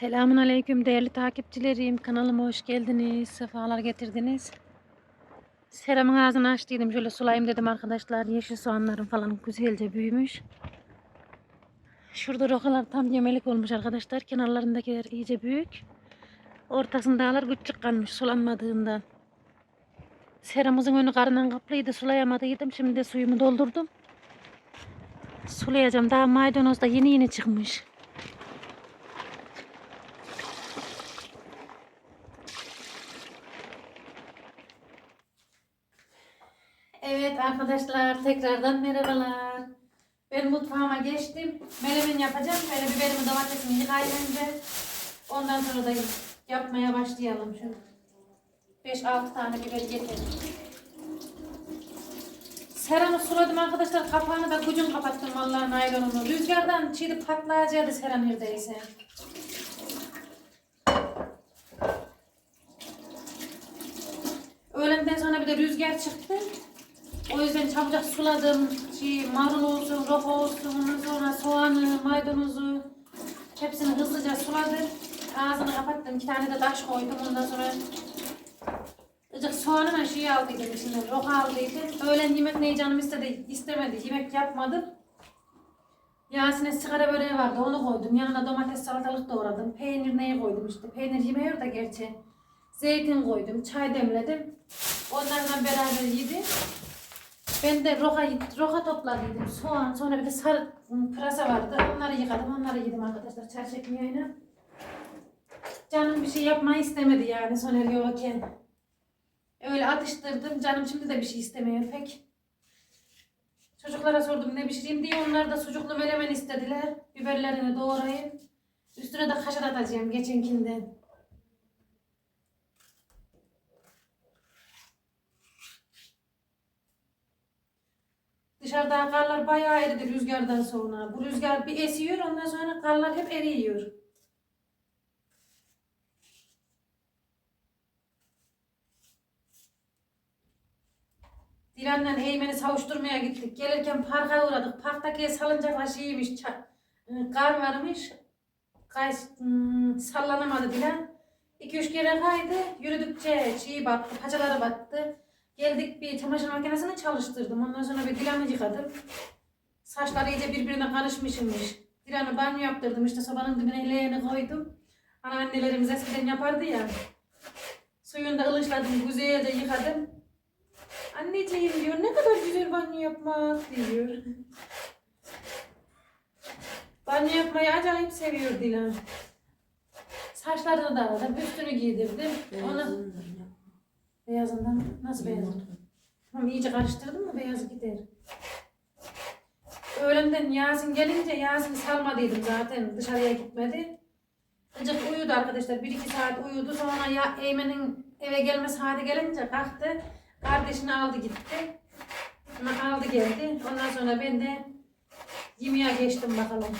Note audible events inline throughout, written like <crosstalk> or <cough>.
Selamun Aleyküm değerli takipçilerim. Kanalıma hoş geldiniz. Sefalar getirdiniz. Seramın ağzını açtıydım. Şöyle sulayayım dedim arkadaşlar. Yeşil soğanlarım falan güzelce büyümüş. Şurada rokalar tam yemelik olmuş arkadaşlar. Kenarlarındakiler iyice büyük. Ortasındalar küçük kalmış sulanmadığından. Seramızın önü karından kaplıydı. Sulayamadıydım. Şimdi de suyumu doldurdum. Sulayacağım. Daha maydanoz da yeni yeni çıkmış. Evet arkadaşlar tekrardan merhabalar. Ben mutfağıma geçtim. Melemen yapacağım. Böyle biberimi domatesimi yıkayayım önce. Ondan sonra da yapmaya başlayalım. Şu 5-6 tane biber yeter. Seramı suladım arkadaşlar. Kapağını da kucun kapattım vallahi naylonunu. Rüzgardan çiğdi patlayacaktı seram neredeyse. Öğlenden sonra bir de rüzgar çıktı. O yüzden çabucak suladım. Şey, marul olsun, roka olsun, sonra soğanı, maydanozu hepsini hızlıca suladım. Ağzını kapattım. İki tane de taş koydum. Ondan sonra Icık soğanla şey aldıydım içinden. Roka aldıydım. Öğlen yemek neyi canım istedi, istemedi. Yemek yapmadım. Yasin'e sigara böreği vardı. Onu koydum. Yanına domates salatalık doğradım. Peynir neyi koydum işte. Peynir yemiyor da gerçi. Zeytin koydum. Çay demledim. Onlarla beraber yedim. Ben de roka, roka topladıydım. Soğan, sonra bir de sarı ım, pırasa vardı. Onları yıkadım, onları yedim arkadaşlar çay çekmeyeyle. Canım bir şey yapmayı istemedi yani Soner yokken. Öyle atıştırdım. Canım şimdi de bir şey istemiyor pek. Çocuklara sordum ne pişireyim diye. Onlar da sucuklu menemen istediler. Biberlerini doğrayayım. Üstüne de kaşar atacağım geçenkinden. Dışarıda karlar bayağı eridi rüzgardan sonra. Bu rüzgar bir esiyor ondan sonra karlar hep eriyor. Dilan'la Eymen'i savuşturmaya gittik. Gelirken parka uğradık. Parktaki salıncaklar şeymiş, kar varmış. Kay, ım, sallanamadı Dilan. İki üç kere kaydı. Yürüdükçe şeyi battı, paçaları battı. Geldik bir çamaşır makinesini çalıştırdım. Ondan sonra bir Dilan'ı yıkadım. Saçları iyice birbirine karışmışmış. Dilan'ı banyo yaptırdım. İşte sobanın dibine leğeni koydum. Anneannelerimiz eskiden yapardı ya. Suyunu da ılıçladım, güzelce yıkadım. Anneciğim diyor ne kadar güzel banyo yapmak diyor. banyo yapmayı acayip seviyor Dilan. Saçlarını da aradım, üstünü giydirdim. Ona beyazından? Nasıl beyaz? Tamam iyice karıştırdın mı beyazı gider. Öğlenden Yasin gelince Yasin'i salmadıydım zaten dışarıya gitmedi. Gıcık uyudu arkadaşlar. Bir iki saat uyudu. Sonra ya Eymen'in eve gelme saati gelince kalktı. Kardeşini aldı gitti. Ama aldı geldi. Ondan sonra ben de yemeğe geçtim bakalım.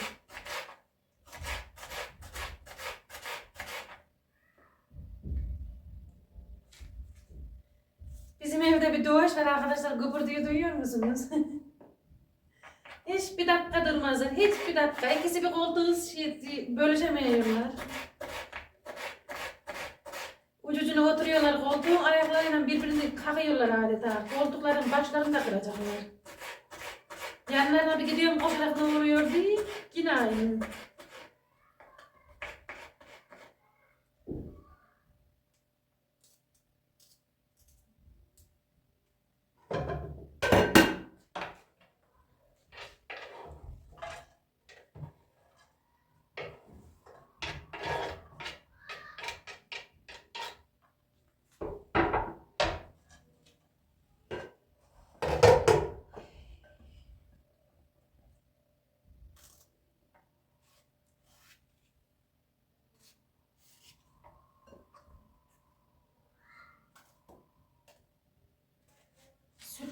Bizim evde bir doğaç var arkadaşlar. Gıbır diye duyuyor musunuz? <laughs> Hiç bir dakika durmazlar. Hiç bir dakika. İkisi bir koltuğu şey, bölüşemiyorlar. Ucucuna oturuyorlar koltuğun ayaklarıyla birbirini kakıyorlar adeta. Koltukların başlarını da kıracaklar. Yanlarına bir gidiyorum koşarak ne oluyor diye yine aynı.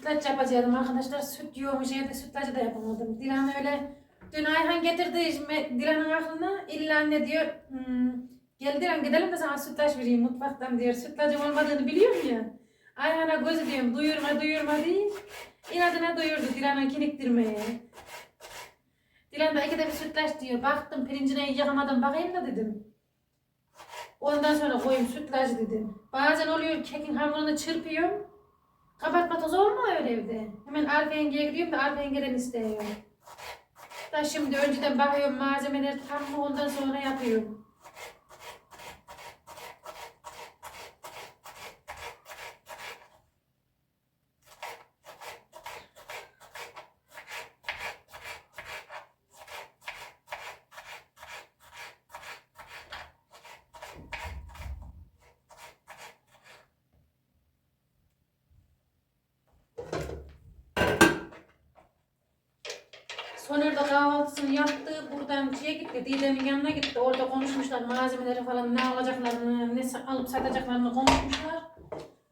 Sütlaç yapacaktım arkadaşlar. Süt yiyormuş evde sütlacı da yapamadım. Dilan öyle dün Ayhan getirdi işime- Dilan'ın aklına illa anne diyor hmm, gel Dilan gidelim de sana sütlaç vereyim mutfaktan diyor. Sütlacım olmadığını biliyorum ya. Ayhan'a gözü diyorum duyurma duyurma değil. İnadına duyurdu Dilan'a kiniktirmeye. Dilan da ikide bir sütlaç diyor. Baktım pirincine yakamadan bakayım da dedim. Ondan sonra koyayım sütlaç dedim. Bazen oluyor kekin hamurunu çırpıyorum. Kabartma tozu olmuyor öyle evde. Hemen arka yengeye gidiyorum da arka yengeden istiyorum. Da şimdi önceden bakıyorum malzemeler tam mı ondan sonra yapıyorum. Soner de kahvaltısını yaptı. Buradan şeye gitti. Didem'in yanına gitti. Orada konuşmuşlar. Malzemeleri falan ne alacaklarını, ne alıp satacaklarını konuşmuşlar.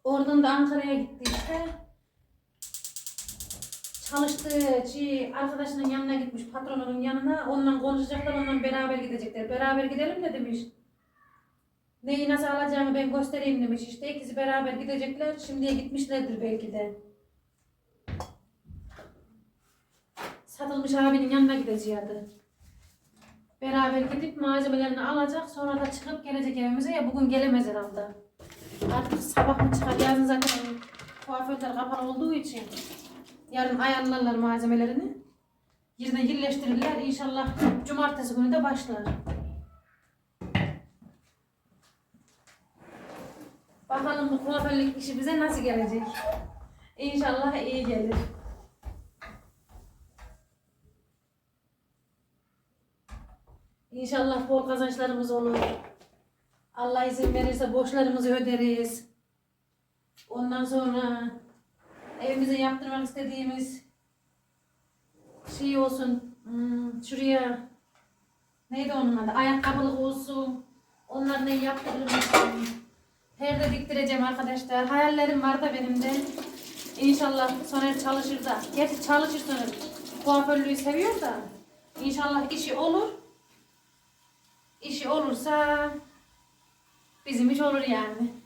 Oradan da Ankara'ya gitti işte. Çalıştığı şey, arkadaşının yanına gitmiş. Patronunun yanına. Onunla konuşacaklar. Onunla beraber gidecekler. Beraber gidelim de demiş. Neyi nasıl alacağımı ben göstereyim demiş. İşte ikisi beraber gidecekler. Şimdiye gitmişlerdir belki de. Satılmış abinin yanına gideceğiydi. Beraber gidip malzemelerini alacak. Sonra da çıkıp gelecek evimize ya bugün gelemez herhalde. Artık sabah mı çıkar? Yarın zaten kuaförler kapalı olduğu için. Yarın ayarlarlar malzemelerini. Yerine yerleştirirler. İnşallah cumartesi günü de başlar. Bakalım bu kuaförlük işi bize nasıl gelecek? İnşallah iyi gelir. İnşallah bol kazançlarımız olur. Allah izin verirse borçlarımızı öderiz. Ondan sonra evimize yaptırmak istediğimiz şey olsun. hmm, şuraya neydi onun adı? Ayakkabılık olsun. Onları ne yaptırırım. Perde diktireceğim arkadaşlar. Hayallerim var da benim de. İnşallah Soner çalışır da. Gerçi çalışır Soner. Kuaförlüğü seviyor da. İnşallah işi olur. İşi olursa bizim iş olur yani.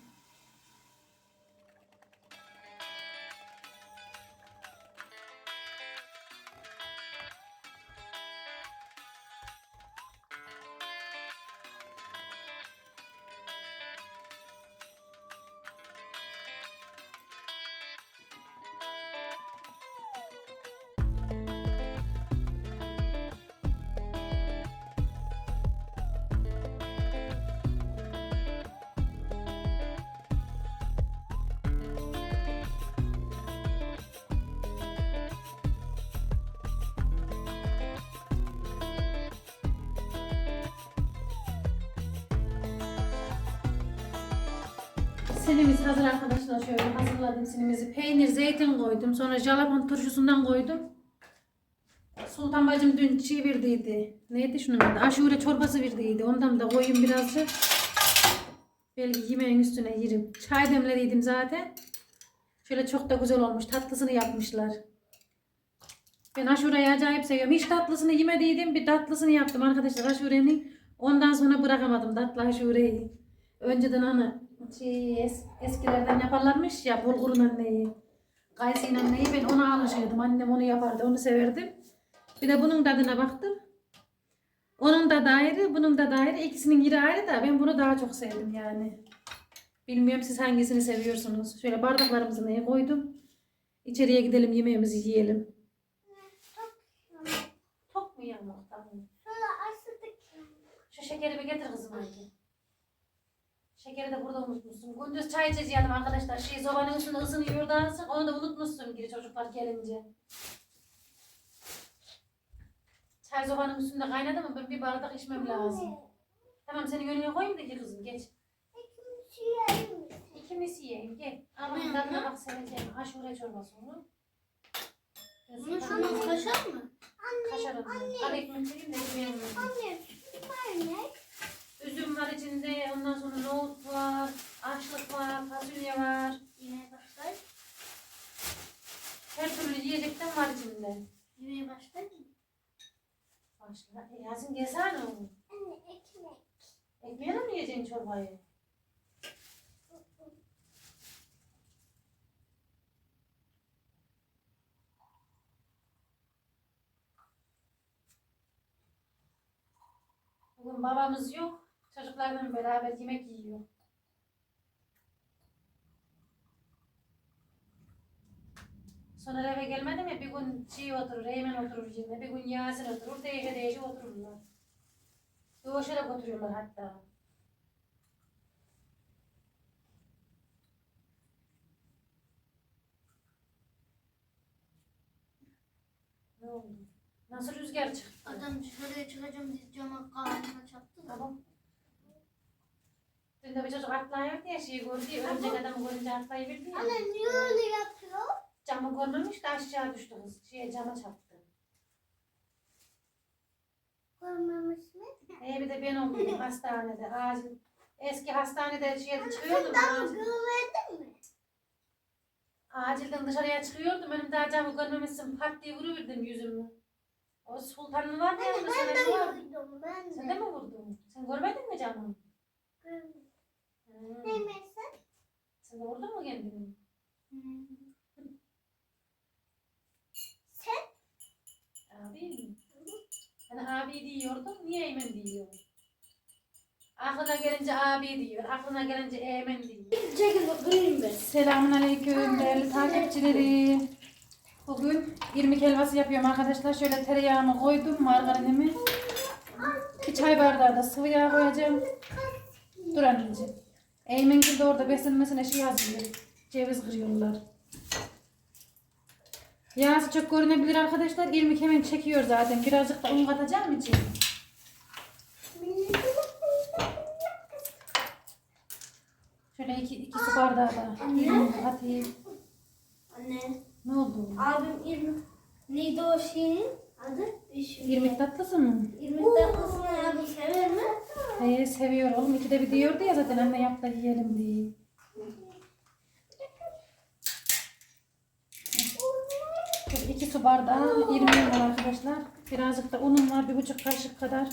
Sinimiz hazır arkadaşlar. Şöyle hazırladım sinimizi. Peynir, zeytin koydum. Sonra jalapon turşusundan koydum. Sultan bacım dün çiğ verdiydi. Neydi şunun adı? Aşure çorbası verdiydi. Ondan da koyayım birazcık. Belki yemeğin üstüne yerim. Çay demlediydim zaten. Şöyle çok da güzel olmuş. Tatlısını yapmışlar. Ben aşureyi acayip seviyorum. Hiç tatlısını yemediydim. Bir tatlısını yaptım arkadaşlar aşurenin. Ondan sonra bırakamadım tatlı aşureyi. Önceden hani şey, es- eskilerden yaparlarmış ya bulgurun anneyi. Kayısıyla anneyi ben ona alışıyordum. Annem onu yapardı. Onu severdim. Bir de bunun tadına baktım. Onun da ayrı, bunun da ayrı. İkisinin yeri ayrı da ben bunu daha çok sevdim yani. Bilmiyorum siz hangisini seviyorsunuz. Şöyle bardaklarımızı neye koydum. İçeriye gidelim yemeğimizi yiyelim. Tok mu yağmur? Tamam. Şu şekeri bir getir kızım hadi. Şekeri de burada unutmuşsun. Gündüz çay içeceğim arkadaşlar. Şey sobanın üstünde ısınıyor da. Onu da unutmuşsun geri çocuklar gelince. Çay sobanın üstünde kaynadı mı ben bir bardak içmem lazım. Tamam senin önüne koyayım da gel kızım geç. İkimiz yiyelim gel. Ama Anne, tadına anne. bak seveceğim. Aşure çorbası onu. Bunu şunu kaşar mı? Kaşar onu. Al ekmek vereyim de ekmeğimi vereyim. Üzüm var içinde, ondan sonra nohut var, açlık var, fasulye var. Yemeğe başlar. Her yiyecekten var içinde. Yemeğe başlar mı? Başla. E, Yazın gezsene onu. Anne ekmek. Ekmeğe mi yiyeceksin çorbayı? Bugün babamız yok. Çocuklarla beraber yemek yiyor. Sonra eve gelmedi mi bir gün şey oturur, Eymen oturur yine, bir gün Yasin oturur, değişe değişe otururlar. Doğuşarak oturuyorlar hatta. Ne oldu? Nasıl rüzgar çıktı? Adam dışarıya çıkacağım diyeceğim kahvına çattı da. Tamam. Dün de bir çocuk atlayıp diye şey gördü. Örümcek adamı görünce atlayıverdi ya. niye öyle yapıyor? Camı görmemiş de aşağı düştü kız. Şeye cama çarptı. Görmemiş mi? Ee bir de ben oldum <laughs> hastanede. Acil. Eski hastanede şeye çıkıyordum. Acil. güvendin mi? Acilden dışarıya çıkıyordum. Önümde daha camı görmemişsin. Pat diye vuruverdim yüzümü. O sultanın var ya. Ben sana de var. yordum ben Sen de mi vurdun? Sen görmedin mi camı? Görmedim. Hmm. Neyse. Sen de vurdun mu kendini? Sen? Abi mi? Hani abi diyordum, niye Eymen diyor? Aklına gelince abi diyor, aklına gelince Eymen diyor. Çekil bakayım ben. Selamun Aleyküm değerli takipçileri. Bugün irmik helvası yapıyorum arkadaşlar. Şöyle tereyağımı koydum, margarinimi. Bir çay bardağı da sıvı yağ koyacağım. Dur anneciğim. Eymen de orada beslenmesine şey hazırlıyor. Ceviz kırıyorlar. Yağsı çok görünebilir arkadaşlar. İrmik hemen çekiyor zaten. Birazcık da un katacağım için. Şöyle iki, iki su bardağı da irmik atayım. Anne. Ne oldu? Abim İrmik. Neydi o şeyin adı? İrmik tatlısı mı? İrmik tatlısını abim sever mi? He, seviyor oğlum. İkide bir diyordu ya zaten anne yap da yiyelim diye. Şöyle iki su bardağı irmiğim var arkadaşlar. Birazcık da unum var. Bir buçuk kaşık kadar.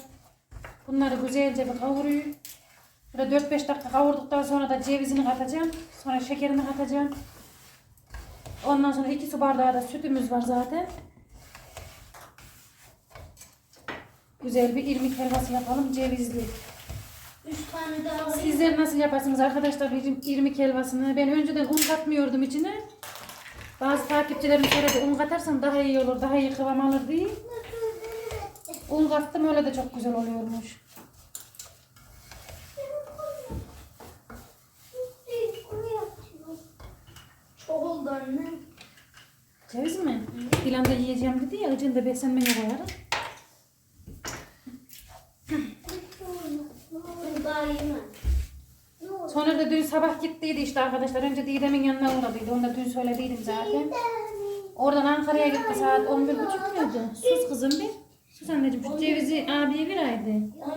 Bunları güzelce bir kavuruyor. Böyle 4-5 dakika kavurduktan sonra da cevizini katacağım. Sonra şekerini katacağım. Ondan sonra iki su bardağı da sütümüz var zaten. Güzel bir irmik helvası yapalım cevizli. Üç tane daha var. Sizler nasıl yaparsınız arkadaşlar ir- irmik helvasını? Ben önceden un katmıyordum içine. Bazı takipçilerim söyledi un katarsan daha iyi olur, daha iyi kıvam alır diye. Un kattım öyle de çok güzel oluyormuş. Çok oldu anne. Ceviz mi? Dilan da yiyeceğim dedi ya, ıcını da beslenmeye koyarım. Ben daha yemem. Sonra da dün sabah gittiydi işte arkadaşlar. Önce Didem'in yanına uğradıydı. Onu da dün söylediydim zaten. Oradan Ankara'ya gitti saat 11.30 muydu? Sus kızım bir. Sus anneciğim şu cevizi abiye bir aydı.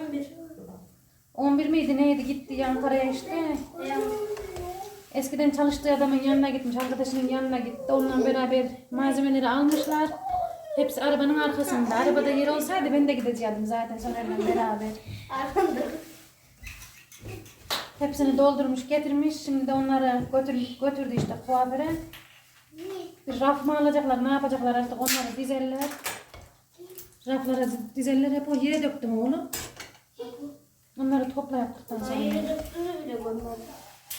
11. 11 miydi neydi gitti Ankara'ya işte. Eskiden çalıştığı adamın yanına gitmiş, arkadaşının yanına gitti. Onunla beraber malzemeleri almışlar. Hepsi arabanın arkasında. Arabada yer olsaydı ben de gidecektim zaten Soner'le beraber. Arkanda. Hepsini doldurmuş, getirmiş. Şimdi de onları götür, götürdü işte kuaföre. Bir raf mı alacaklar, ne yapacaklar artık onları dizerler. Raflara dizerler. Hep o yere döktüm oğlum. Onları topla yaptıktan sonra. Yere döktüğünü bile.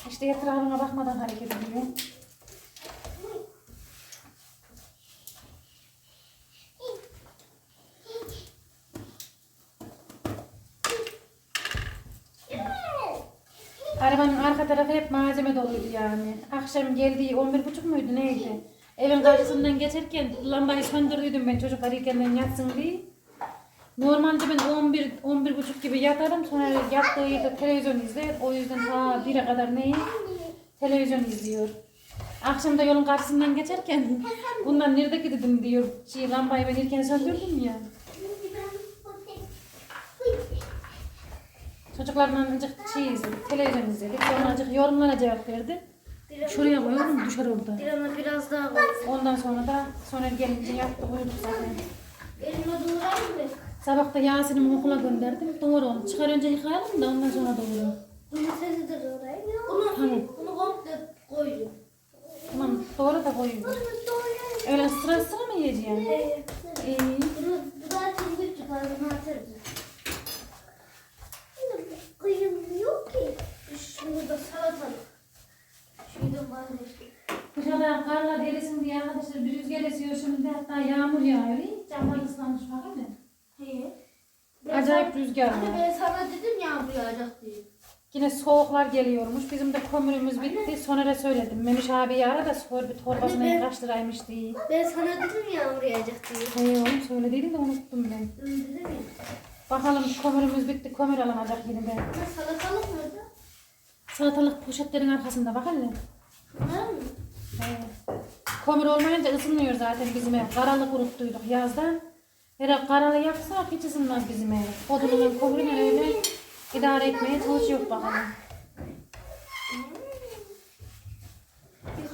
İşte etrafına bakmadan hareket ediyor. Arabanın arka tarafı hep malzeme doluydu yani. Akşam geldiği 11.30 muydu neydi? Evin karşısından geçerken lambayı söndürdüydüm ben çocuklar erkenden yatsın diye. Normalde ben 11 11 buçuk gibi yatarım sonra yattığı yerde televizyon izler. O yüzden ha 1'e kadar neyi? Televizyon izliyor. Akşam da yolun karşısından geçerken bundan nerede dedim diyor. Şey, lambayı ben erken söndürdüm ya. Çocuklarla azıcık şey izledik, televizyon izledik. Sonra azıcık yorumlara cevap verdi. Şuraya koyalım düşer orada. Dirana biraz daha var. Ondan sonra da sonra gelince yattı uyuduk zaten. Elime doğrar mı? Sabah da Yasin'imi okula gönderdim. Doğru onu. Çıkar önce yıkayalım da ondan sonra doğru. Domatesi de doğrayayım. Bunu, Tamam. bunu komple koyuyorum. Tamam doğru da koyuyor. Öyle sıra sıra mı yiyeceksin? Ee, İyi. Bunu bu da şimdi çıkardım atarım kıyılmıyor ki. Şurada salatalık. Şurada mandık. Bu kadar karla delisin diye arkadaşlar bir rüzgar esiyor şimdi hatta yağmur yağıyor. Camlar ıslanmış bakar mısın? He. Acayip sana, rüzgar var. Ben sana dedim yağmur yağacak diye. Yine soğuklar geliyormuş. Bizim de kömürümüz bitti. Anne. Soner'e söyledim. Memiş abi ara da sor bir torbasına Anne, ben, kaç liraymış diye. Ben sana dedim yağmur yağacak diye. Hayır oğlum söylediydim de unuttum ben. Öyle değil mi? Bakalım kömürümüz bitti. Kömür alınacak yine. Anne salatalık mıydı? Salatalık poşetlerin arkasında bak hele. Var mı? He. Kömür olmayınca ısınmıyor zaten bizim ev. Karalı kuruttuyduk yazdan. Eğer karalı yaksak hiç ısınmaz bizim ev. Odunun kömürünü öyle idare etmeye çalışıyor bakalım.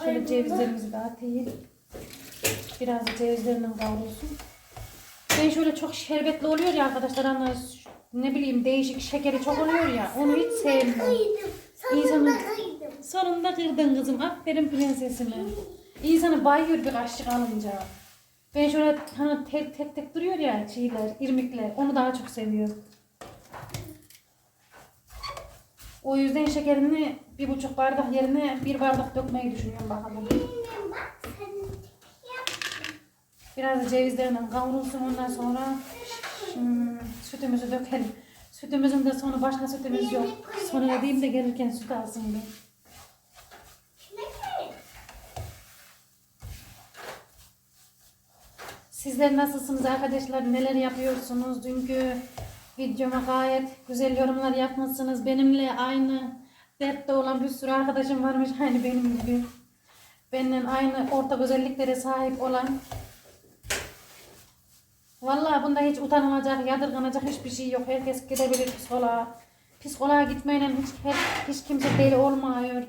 Şöyle cevizlerimizi de atayım. Biraz da cevizlerinden kavrulsun. Ben şöyle çok şerbetli oluyor ya arkadaşlar ama ş- ne bileyim değişik şekeri çok oluyor ya onu hiç sevmiyorum. İnsanın sonunda kırdın kızım. Aferin prensesime. İnsanı bayıyor bir kaşık alınca. Ben şöyle hani tek tek tek duruyor ya şeyler, irmikler. Onu daha çok seviyorum. O yüzden şekerini bir buçuk bardak yerine bir bardak dökmeyi düşünüyorum bakalım. Biraz da cevizlerinden kavrulsun ondan sonra hmm, sütümüzü dökelim. Sütümüzün de sonu başka sütümüz yok. Sonra diyeyim de gelirken süt alsın bir. Sizler nasılsınız arkadaşlar? Neler yapıyorsunuz? Dünkü videoma gayet güzel yorumlar yapmışsınız. Benimle aynı dertte olan bir sürü arkadaşım varmış aynı benim gibi. Benimle aynı ortak özelliklere sahip olan. Vallahi bunda hiç utanılacak, yadırganacak hiçbir şey yok. Herkes gidebilir psikoloğa. Psikoloğa gitmeyle hiç, her, hiç kimse deli olmuyor.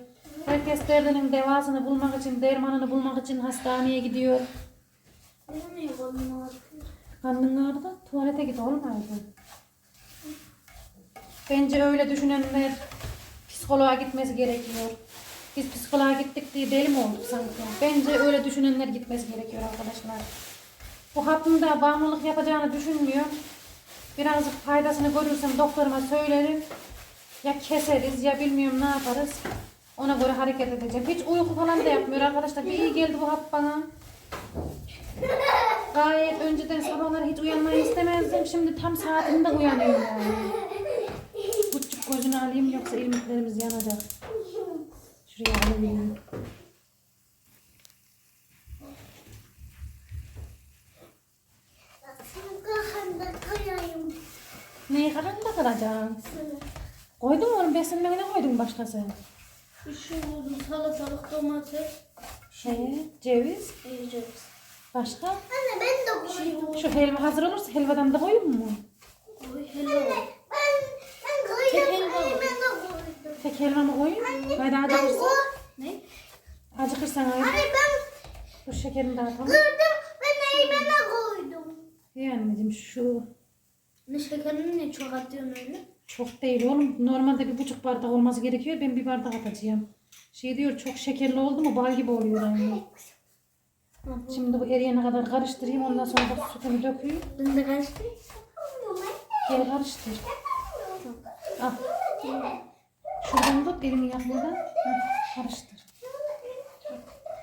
Herkes derdinin devasını bulmak için, dermanını bulmak için hastaneye gidiyor. Mi yapalım abi? Karnın ağrıdı, tuvalete git olmaydı. Bence öyle düşünenler psikoloğa gitmesi gerekiyor. Biz psikoloğa gittik diye deli mi olduk sanki? Bence öyle düşünenler gitmesi gerekiyor arkadaşlar. Bu hapın da bağımlılık yapacağını düşünmüyor. Birazcık faydasını görürsem doktoruma söylerim. Ya keseriz ya bilmiyorum ne yaparız. Ona göre hareket edeceğim. Hiç uyku falan da yapmıyor arkadaşlar. Bir iyi geldi bu hap bana. Gayet önceden sabahlar hiç uyanmayı istemezdim. Şimdi tam saatinde uyanıyorum yani. Küçük gözünü alayım yoksa ilmeklerimiz yanacak. Şuraya alayım. Neyi da kalacaksın? Koydun mu oğlum? Beslenmene ne koydun başkası? Şu buldum salatalık, domates, Şey, ceviz. yiyeceğiz. Başka? Anne ben de Şey, şu helva hazır olursa helvadan da koyun mu? koy. Helva. Ben ben koydum. Tek helva Anne mı? ben de koydum. Tek helva mı koyun? Haydi Ben koydum. Ne? Acıkırsan haydi. Anne ben Bu şekerini dağıtalım. kırdım. Ben neyi ben de koydum. İyi anneciğim şu Ne şekerini ne çok atıyorsun öyle? çok değil oğlum. Normalde bir buçuk bardak olması gerekiyor. Ben bir bardak atacağım. Şey diyor çok şekerli oldu mu bal gibi oluyor aynı. Şimdi bu eriyene kadar karıştırayım. Ondan sonra da sütünü dökeyim. Ben de karıştırayım. Gel karıştır. Al. Şuradan tut elini yakmadan. Karıştır.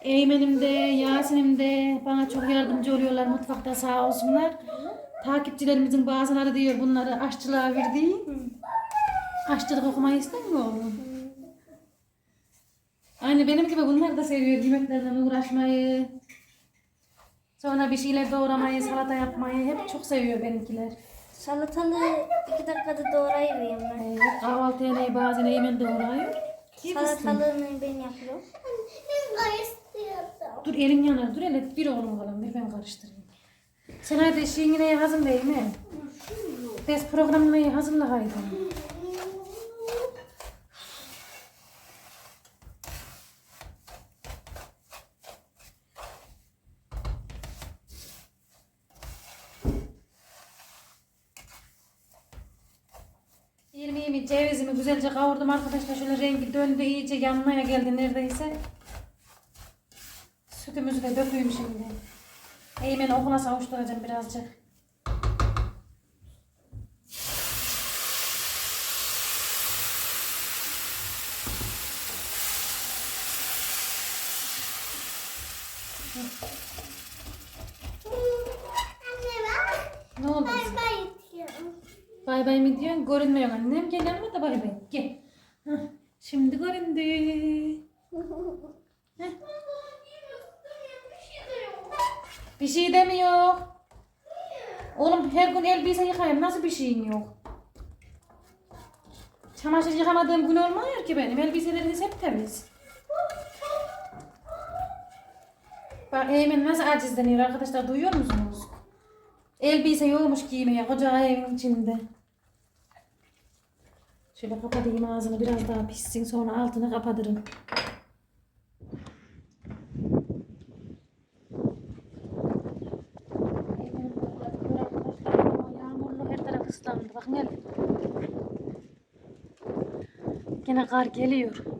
Eymen'im de Yasin'im de bana çok yardımcı oluyorlar mutfakta sağ olsunlar. Takipçilerimizin bazıları diyor bunları aşçılığa verdiği. Aşçılık okumayı istemiyor oğlum. Aynı benim gibi bunlar da seviyor yemeklerle uğraşmayı. Sonra bir şeyler doğramayı, salata yapmayı hep çok seviyor benimkiler. Salatalığı iki dakikada doğrayıvereyim ben. Evet, kahvaltıya neyi bazen Eymen doğruyor. Salatalığını ben yapıyorum. Dur elin yanar. Dur hele bir oğlum kalan. Bir ben karıştırayım. Sen hadi şeyini neye hazırla Eymen. Ders programını neye hazırla haydi. İrmiğimi, cevizimi güzelce kavurdum arkadaşlar. Şöyle rengi döndü iyice yanmaya geldi neredeyse. Sütümüzü de döküyüm şimdi. Hemen okula savuşturacağım birazcık. Ne oldu? Bay bay diyorum. Bay bay mı diyorsun? Görünmüyor annem. Gel yanıma da bay bay. Gel. Şimdi göründü. Heh. <laughs> Bir şey demiyor. Oğlum her gün elbise yıkayayım. Nasıl bir şeyin yok? Çamaşır yıkamadığım gün olmuyor ki benim. Elbiseleriniz hep temiz. Bak Eymen nasıl acizleniyor arkadaşlar duyuyor musunuz? Elbise yokmuş giymeye koca evin içinde. Şöyle kapatayım ağzını biraz daha pişsin sonra altını kapatırım. Eymen koklatıyor arkadaşlar ama Yağmurlu her taraf ıslandı. Bakın gel. Yine kar geliyor.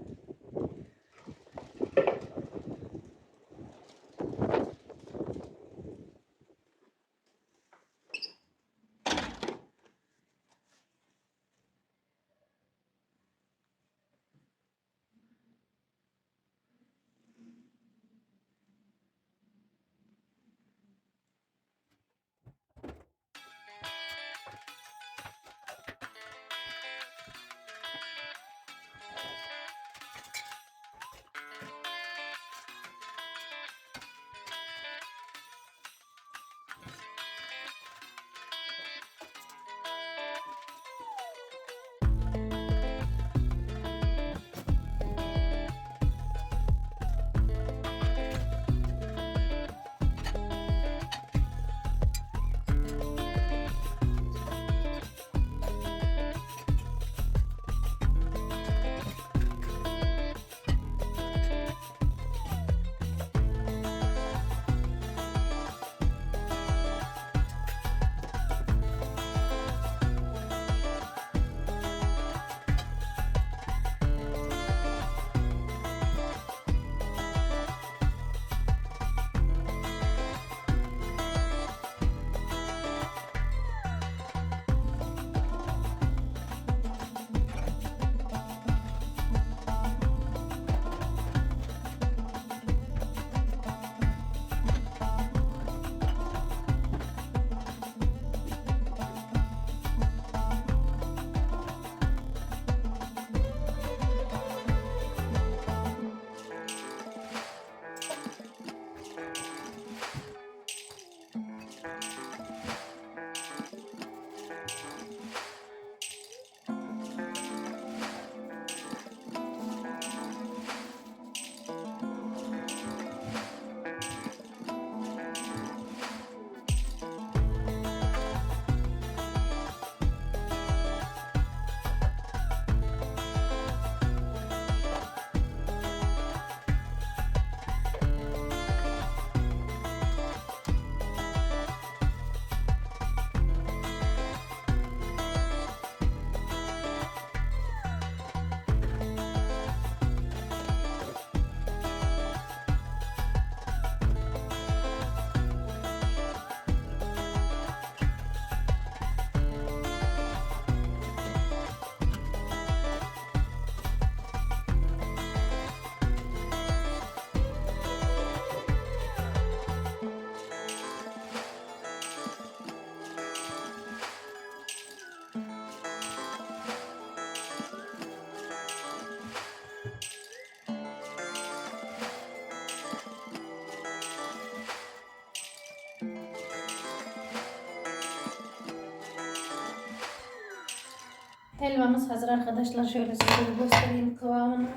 Helvamız hazır arkadaşlar. Şöyle size göstereyim kıvamını.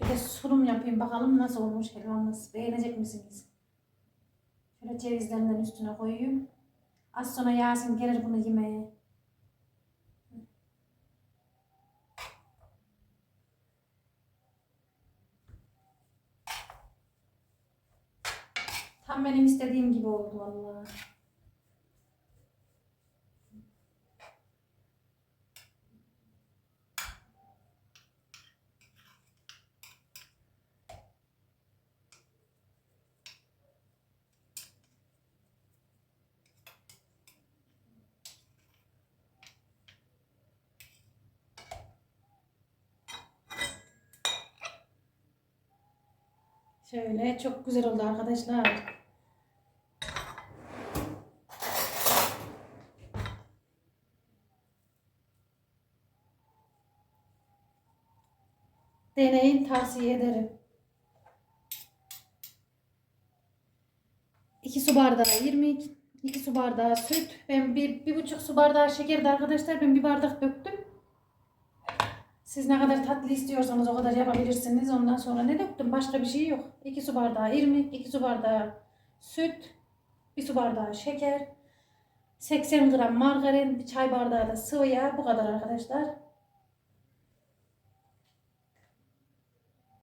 Bir de sunum yapayım bakalım nasıl olmuş helvamız. Beğenecek misiniz? Şöyle cevizlerinden üstüne koyayım. Az sonra Yasin gelir bunu yemeye. Tam benim istediğim gibi oldu vallahi. Şöyle çok güzel oldu arkadaşlar. Deneyin tavsiye ederim. 2 su bardağı 22 2 su bardağı süt. Ben bir, bir buçuk su bardağı şeker de arkadaşlar ben bir bardak döktüm. Siz ne kadar tatlı istiyorsanız o kadar yapabilirsiniz. Ondan sonra ne döktüm? Başka bir şey yok. 2 su bardağı irmik, 2 su bardağı süt, 1 su bardağı şeker, 80 gram margarin, bir çay bardağı da sıvı yağ. Bu kadar arkadaşlar.